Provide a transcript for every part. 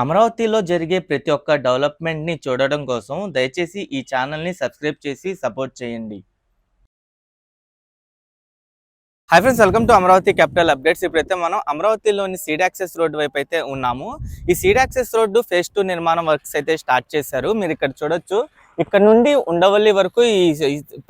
అమరావతిలో జరిగే ప్రతి ఒక్క డెవలప్మెంట్‌ని చూడడం కోసం దయచేసి ఈ ఛానల్‌ని సబ్స్క్రైబ్ చేసి సపోర్ట్ చేయండి. Hi friends welcome to Amaravati capital updates ఇప్పుడైతే మనం అమరావతిలోని సీడ్ యాక్సెస్ రోడ్డు వైపు అయితే ఉన్నాము. ఈ seed access road phase two నిర్మాణం వర్క్స్ అయితే స్టార్ట్ చేశారు. మీరు ఇక్కడ చూడొచ్చు. ఇక్కడ నుండి ఉండవల్లి వరకు ఈ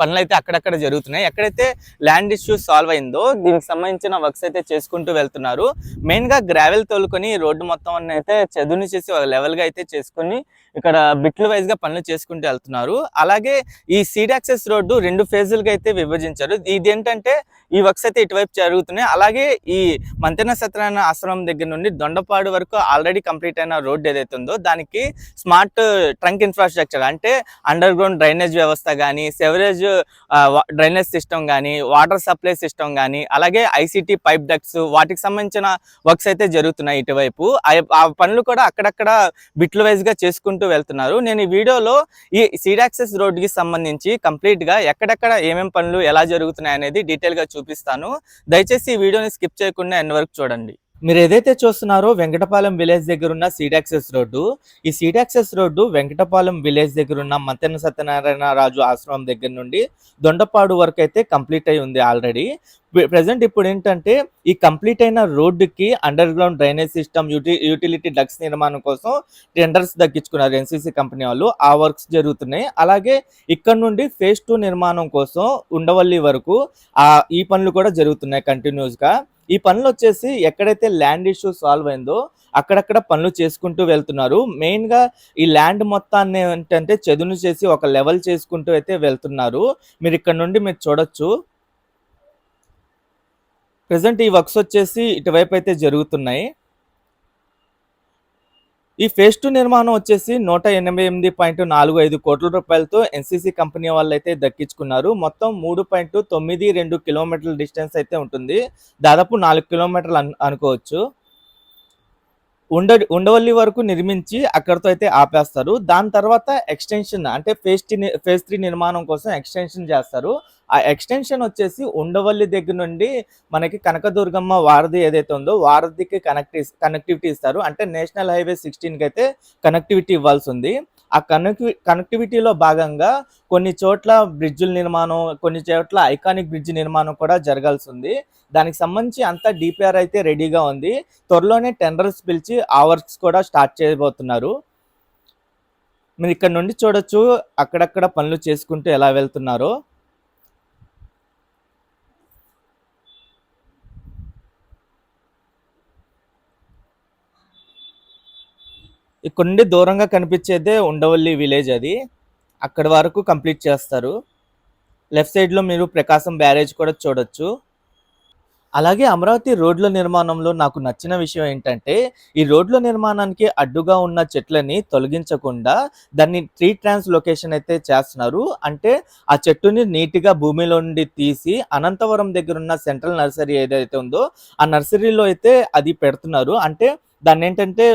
పనులు అయితే అక్కడక్కడ జరుగుతున్నాయి. ఎక్కడైతే ల్యాండ్ ఇష్యూ సాల్వ్ అయిందో దీనికి సంబంధించిన వర్క్స్ అయితే చేసుకుంటూ వెళ్తున్నారు. మెయిన్గా గ్రావెల్ తోలుకొని రోడ్డు మొత్తం అన్ని అయితే చదువుని చేసి ఒక లెవెల్గా అయితే చేసుకొని ఇక్కడ బిట్లు వైజ్గా పనులు చేసుకుంటూ వెళ్తున్నారు. అలాగే ఈ సీడ్ యాక్సెస్ రోడ్డు రెండు ఫేజులుగా అయితే విభజించారు. ఇది ఏంటంటే ఈ వర్క్స్ అయితే ఇటువైపు జరుగుతున్నాయి. అలాగే ఈ మంతెన సత్యనారాయణ ఆశ్రమం దగ్గర నుండి దొండపాడు వరకు ఆల్రెడీ కంప్లీట్ అయిన రోడ్ ఏదైతే ఉందో దానికి స్మార్ట్ ట్రంక్ ఇన్ఫ్రాస్ట్రక్చర్ అంటే అండర్ గ్రౌండ్ డ్రైనేజ్ వ్యవస్థ కానీ సెవరేజ్ డ్రైనేజ్ సిస్టమ్ కానీ వాటర్ సప్లై సిస్టమ్ కానీ అలాగే ఐసీటీ పైప్ డక్ట్స్ వాటికి సంబంధించిన వర్క్స్ అయితే జరుగుతున్నాయి ఇటువైపు. ఆ- పనులు కూడా అక్కడక్కడ బిట్ల వైజ్గా చేసుకుంటూ వెళ్తున్నారు. నేను ఈ వీడియోలో ఈ సీడాక్సెస్ రోడ్డుకి సంబంధించి కంప్లీట్గా ఎక్కడెక్కడ ఏమేమి పనులు ఎలా జరుగుతున్నాయి అనేది డీటెయిల్గా చూపిస్తాను. దయచేసి ఈ వీడియోని స్కిప్ చేయకుండా ఎండ్ వరకు చూడండి. మీరు ఏదైతే చూస్తున్నారో వెంకటపాలెం విలేజ్ దగ్గర ఉన్న సీటాక్సెస్ రోడ్డు ఈ సీటాక్సెస్ రోడ్డు వెంకటపాలెం విలేజ్ దగ్గర ఉన్న మంతెన సత్యనారాయణ రాజు ఆశ్రమం దగ్గర నుండి దొండపాడు వరకు అయితే కంప్లీట్ అయి ఉంది ఆల్రెడీ. ప్రజెంట్ ఇప్పుడు ఏంటంటే ఈ కంప్లీట్ అయిన రోడ్డుకి underground drainage system uti utility ducts నిర్మాణం కోసం టెండర్స్ దక్కించుకున్నారు ఎన్సీసీ కంపెనీ వాళ్ళు. ఆ వర్క్స్ జరుగుతున్నాయి. అలాగే ఇక్కడ నుండి ఫేజ్ టూ నిర్మాణం కోసం ఉండవల్లి వరకు ఆ ఈ పనులు కూడా జరుగుతున్నాయి కంటిన్యూస్గా. ఈ పనులు వచ్చేసి ఎక్కడైతే ల్యాండ్ ఇష్యూ సాల్వ్ అయిందో అక్కడక్కడ పనులు చేసుకుంటూ వెళ్తున్నారు. మెయిన్గా ఈ ల్యాండ్ మొత్తాన్ని ఏంటంటే చదును చేసి ఒక లెవెల్ చేసుకుంటూ అయితే వెళ్తున్నారు. మీరు ఇక్కడ నుండి మీరు చూడొచ్చు. ప్రజెంట్ ఈ వర్క్స్ వచ్చేసి ఇటువైపు అయితే జరుగుతున్నాయి. ఈ ఫేజ్ టూ నిర్మాణం వచ్చేసి నూట ఎనభై ఎనిమిది పాయింట్ నాలుగు ఐదు కోట్ల రూపాయలతో ఎన్సీసీ కంపెనీ వాళ్ళు అయితే దక్కించుకున్నారు. మొత్తం మూడు పాయింట్ తొమ్మిది రెండు కిలోమీటర్ల డిస్టెన్స్ అయితే ఉంటుంది. దాదాపు నాలుగు కిలోమీటర్లు అనుకోవచ్చు. ఉండ ఉండవల్లి వరకు నిర్మించి అక్కడితో అయితే ఆపేస్తారు. దాని తర్వాత ఎక్స్టెన్షన్ అంటే ఫేజ్ టీ ఫేజ్ త్రీ నిర్మాణం కోసం ఎక్స్టెన్షన్ చేస్తారు. ఆ ఎక్స్టెన్షన్ వచ్చేసి ఉండవల్లి దగ్గర నుండి మనకి కనకదుర్గమ్మ వారధి ఏదైతే ఉందో వారధికి కనెక్ట్ కనెక్టివిటీ ఇస్తారు. అంటే నేషనల్ హైవే సిక్స్టీన్కి అయితే కనెక్టివిటీ ఇవ్వాల్సి ఉంది. ఆ కనెక్టి కనెక్టివిటీలో భాగంగా కొన్ని చోట్ల బ్రిడ్జుల నిర్మాణం కొన్ని చోట్ల ఐకానిక్ బ్రిడ్జ్ నిర్మాణం కూడా జరగాల్సి ఉంది దానికి సంబంధించి అంతా డిపిఆర్ అయితే రెడీగా ఉంది. త్వరలోనే టెండర్స్ పిలిచి ఆ వర్క్స్ కూడా స్టార్ట్ చేయబోతున్నారు. మీరు ఇక్కడ నుండి చూడొచ్చు అక్కడక్కడ పనులు చేసుకుంటూ ఎలా వెళ్తున్నారో. ఇక్కడ నుండి దూరంగా కనిపించేదే ఉండవల్లి విలేజ్ అది. అక్కడ వరకు కంప్లీట్ చేస్తారు. లెఫ్ట్ సైడ్లో మీరు ప్రకాశం బ్యారేజ్ కూడా చూడొచ్చు. అలాగే అమరావతి రోడ్ల నిర్మాణంలో నాకు నచ్చిన విషయం ఏంటంటే ఈ రోడ్ల నిర్మాణానికి అడ్డుగా ఉన్న చెట్లని తొలగించకుండా దాన్ని ట్రీ ట్రాన్స్ లొకేషన్ అయితే చేస్తున్నారు. అంటే ఆ చెట్టుని నీట్గా భూమిలో నుండి తీసి అనంతవరం దగ్గర ఉన్న సెంట్రల్ నర్సరీ ఏదైతే ఉందో ఆ నర్సరీలో అయితే అది పెడుతున్నారు. అంటే దాన్ని ఏంటంటే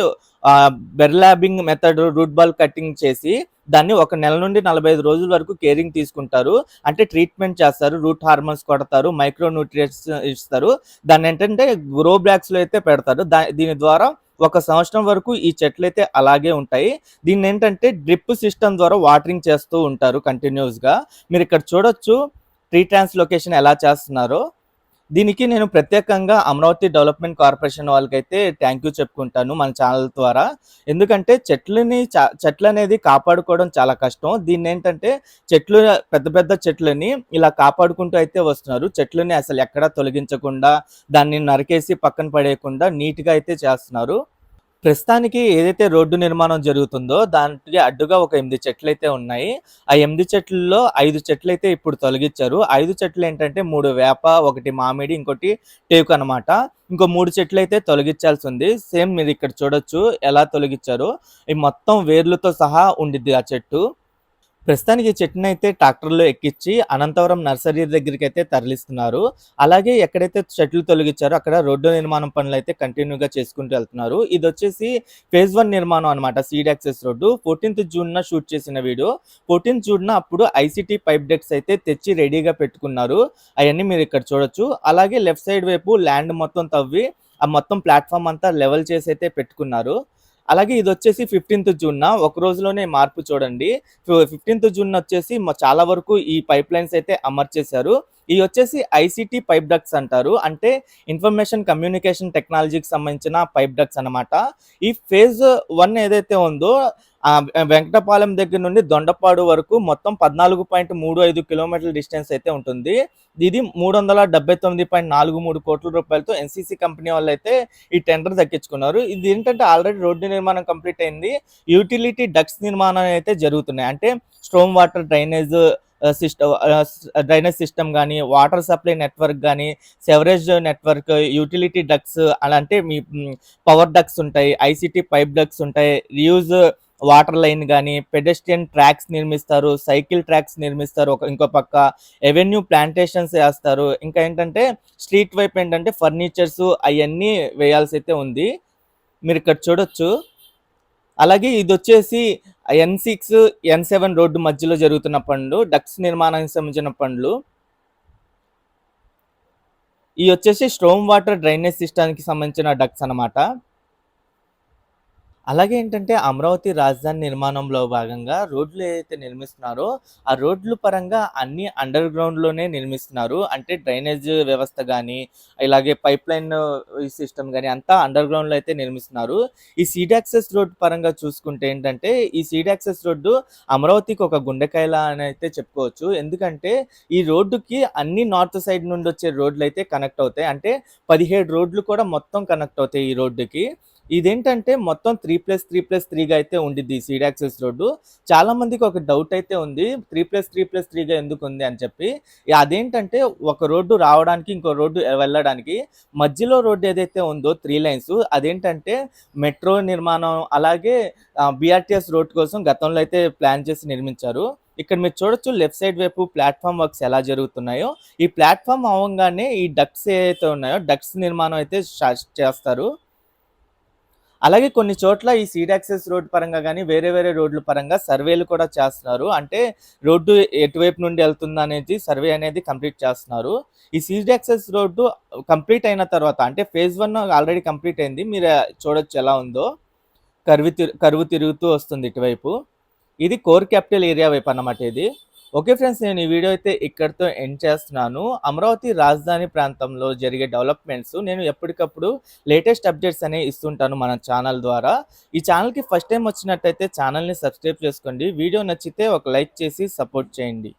burlapping method root ball cutting చేసి దాన్ని ఒక నెల నుండి నలభై ఐదు రోజుల వరకు కేరింగ్ తీసుకుంటారు. అంటే ట్రీట్మెంట్ చేస్తారు రూట్ హార్మోన్స్ కొడతారు మైక్రో న్యూట్రియట్స్ ఇస్తారు. దాన్ని ఏంటంటే గ్రో బ్యాగ్స్లో అయితే పెడతారు. దా దీని ద్వారా ఒక సంవత్సరం వరకు ఈ చెట్లు అయితే అలాగే ఉంటాయి. దీన్ని ఏంటంటే డ్రిప్ సిస్టమ్ ద్వారా వాటరింగ్ చేస్తూ ఉంటారు కంటిన్యూస్గా మీరు ఇక్కడ చూడొచ్చు ట్రీ ట్రాన్స్ లొకేషన్ ఎలా చేస్తున్నారో. దీనికి నేను ప్రత్యేకంగా అమరావతి డెవలప్మెంట్ కార్పొరేషన్ వాళ్ళకైతే థ్యాంక్ యూ చెప్పుకుంటాను మన ఛానల్ ద్వారా. ఎందుకంటే చెట్లని చా- చెట్లు అనేది కాపాడుకోవడం చాలా కష్టం. దీన్ని ఏంటంటే చెట్లు పెద్ద పెద్ద చెట్లని ఇలా కాపాడుకుంటూ అయితే వస్తున్నారు. చెట్లని అసలు ఎక్కడా తొలగించకుండా దాన్ని నరికేసి పక్కన పడేయకుండా నీట్గా అయితే చేస్తున్నారు. ప్రస్తుతానికి ఏదైతే రోడ్డు నిర్మాణం జరుగుతుందో దానికి అడ్డుగా ఒక ఎనిమిది చెట్లు అయితే ఉన్నాయి. ఆ ఎనిమిది చెట్లలో ఐదు చెట్లు అయితే ఇప్పుడు తొలగించారు ఐదు చెట్లు ఏంటంటే మూడు వేప ఒకటి మామిడి ఇంకోటి టేకు అన్నమాట. ఇంకో మూడు చెట్లు అయితే తొలగించాల్సి ఉంది. సేమ్ మీరు ఇక్కడ చూడొచ్చు ఎలా తొలగించారు ఈ మొత్తం వేర్లతో సహా ఉండిద్ది ఆ చెట్టు. ప్రస్తుతానికి ఈ చెట్టుని అయితే ట్రాక్టర్లో ఎక్కించి అనంతవరం నర్సరీ దగ్గరికి అయితే తరలిస్తున్నారు. అలాగే ఎక్కడైతే చెట్లు తొలగించారో అక్కడ రోడ్డు నిర్మాణం పనులు అయితే కంటిన్యూగా చేసుకుంటూ వెళ్తున్నారు. ఇది వచ్చేసి ఫేజ్ వన్ నిర్మాణం అనమాట seed access road. Fourteenth June shoot చేసిన వీడియో ఫోర్టీన్త్ జూన్న అప్పుడు ఐసీటీ పైప్ డెక్స్ అయితే తెచ్చి రెడీగా పెట్టుకున్నారు. అవన్నీ మీరు ఇక్కడ చూడొచ్చు. అలాగే లెఫ్ట్ సైడ్ వైపు ల్యాండ్ మొత్తం తవ్వి ఆ మొత్తం ప్లాట్ఫామ్ అంతా లెవెల్ చేసి అయితే పెట్టుకున్నారు. అలాగే ఇది వచ్చేసి ఫిఫ్టీన్త్ జూన్న ఒక రోజులోనే మార్పు చూడండి. ఫిఫ్టీన్త్ జూన్ వచ్చేసి చాలా వరకు ఈ పైప్ లైన్స్ అయితే అమర్చేశారు. ఇవి వచ్చేసి ఐసీటీ పైప్ డక్స్ అంటారు. అంటే ఇన్ఫర్మేషన్ కమ్యూనికేషన్ టెక్నాలజీకి సంబంధించిన పైప్ డక్స్ అన్నమాట. ఈ ఫేజ్ వన్ ఏదైతే ఉందో వెంకటపాలెం దగ్గర నుండి దొండపాడు వరకు మొత్తం పద్నాలుగు పాయింట్ మూడు ఐదు కిలోమీటర్ల డిస్టెన్స్ అయితే ఉంటుంది. ఇది మూడు వందల డెబ్బై తొమ్మిది పాయింట్ నాలుగు మూడు కోట్ల రూపాయలతో ఎన్సీసీ కంపెనీ వాళ్ళు అయితే ఈ టెండర్ దక్కించుకున్నారు. ఇది ఏంటంటే ఆల్రెడీ రోడ్డు నిర్మాణం కంప్లీట్ అయింది. యూటిలిటీ డక్స్ నిర్మాణం అయితే జరుగుతున్నాయి. అంటే storm water drainage system drainage system కానీ వాటర్ సప్లై నెట్వర్క్ కానీ సెవరేజ్ నెట్వర్క్ యూటిలిటీ డక్స్ అలాంటి మీ పవర్ డక్స్ ఉంటాయి ఐసిటీ పైప్ డక్స్ ఉంటాయి రియూజ్ వాటర్ లైన్ కానీ పెడెస్ట్రియన్ ట్రాక్స్ నిర్మిస్తారు సైకిల్ ట్రాక్స్ నిర్మిస్తారు ఒక ఇంకో పక్క ఎవెన్యూ ప్లాంటేషన్స్ వేస్తారు. ఇంకా ఏంటంటే స్ట్రీట్ వైపు ఏంటంటే ఫర్నిచర్స్ అవన్నీ వేయాల్సి అయితే ఉంది. మీరు ఇక్కడ చూడొచ్చు. అలాగే ఇది వచ్చేసి N six N seven road మధ్యలో జరుగుతున్న పనులు డక్స్ నిర్మాణానికి సంబంధించిన పనులు ఈ వచ్చేసి స్ట్రోమ్ వాటర్ డ్రైనేజ్ సిస్టానికి సంబంధించిన డక్స్ అన్నమాట. అలాగే ఏంటంటే అమరావతి రాజధాని నిర్మాణంలో భాగంగా రోడ్లు ఏదైతే నిర్మిస్తున్నారో ఆ రోడ్లు పరంగా అన్ని అండర్ గ్రౌండ్లోనే నిర్మిస్తున్నారు. అంటే డ్రైనేజ్ వ్యవస్థ కానీ ఇలాగే పైప్ లైన్ సిస్టమ్ కానీ అంతా అండర్ గ్రౌండ్లో అయితే నిర్మిస్తున్నారు. ఈ సీడ్ యాక్సెస్ రోడ్ పరంగా చూసుకుంటే ఏంటంటే ఈ సీడ్ యాక్సెస్ రోడ్డు అమరావతికి ఒక గుండెకాయల అని అయితే చెప్పుకోవచ్చు. ఎందుకంటే ఈ రోడ్డుకి అన్ని నార్త్ సైడ్ నుండి వచ్చే రోడ్లు అయితే కనెక్ట్ అవుతాయి. అంటే పదిహేడు రోడ్లు కూడా మొత్తం కనెక్ట్ అవుతాయి ఈ రోడ్డుకి. ఇదేంటంటే మొత్తం త్రీ ప్లస్ త్రీ ప్లస్ త్రీగా అయితే ఉండిద్ది ఈ సీడ్ యాక్సెస్ రోడ్డు. చాలా మందికి ఒక డౌట్ అయితే ఉంది త్రీ ప్లస్ త్రీ ప్లస్ త్రీగా ఎందుకు ఉంది అని చెప్పి. అదేంటంటే ఒక రోడ్డు రావడానికి ఇంకో రోడ్డు వెళ్ళడానికి మధ్యలో రోడ్డు ఏదైతే ఉందో త్రీ లైన్స్ అదేంటంటే మెట్రో నిర్మాణం అలాగే బిఆర్టీఎస్ రోడ్ కోసం గతంలో అయితే ప్లాన్ చేసి నిర్మించారు. ఇక్కడ మీరు చూడొచ్చు లెఫ్ట్ సైడ్ వైపు ప్లాట్ఫామ్ వర్క్స్ ఎలా జరుగుతున్నాయో. ఈ ప్లాట్ఫామ్ అవ్వగానే ఈ డక్స్ ఏవైతే ఉన్నాయో డక్స్ నిర్మాణం అయితే స్టార్ట్ చేస్తారు. అలాగే కొన్ని చోట్ల ఈ సీడ్ యాక్సెస్ రోడ్ పరంగా కానీ వేరే వేరే రోడ్ల పరంగా సర్వేలు కూడా చేస్తున్నారు. అంటే రోడ్డు ఎటువైపు నుండి వెళ్తుంది అనేది సర్వే అనేది కంప్లీట్ చేస్తున్నారు. ఈ సీడ్ యాక్సెస్ రోడ్డు కంప్లీట్ అయిన తర్వాత అంటే ఫేజ్ వన్ ఆల్రెడీ కంప్లీట్ అయింది. మీరు చూడొచ్చు ఎలా ఉందో. కరువు తిరు కరువు తిరుగుతూ వస్తుంది ఇటువైపు. ఇది కోర్ క్యాపిటల్ ఏరియా వైపు అన్నమాట ఇది. ఓకే ఫ్రెండ్స్ నేను ఈ వీడియో అయితే ఇక్కడితో ఎండ్ చేస్తున్నాను. అమరావతి రాజధాని ప్రాంతంలో జరిగే డెవలప్మెంట్స్ నేను ఎప్పటికప్పుడు లేటెస్ట్ అప్డేట్స్ అనేవి ఇస్తుంటాను మన ఛానల్ ద్వారా. ఈ ఛానల్కి ఫస్ట్ టైం వచ్చినట్టయితే ఛానల్ని సబ్స్క్రైబ్ చేసుకోండి. వీడియో నచ్చితే ఒక లైక్ చేసి సపోర్ట్ చేయండి.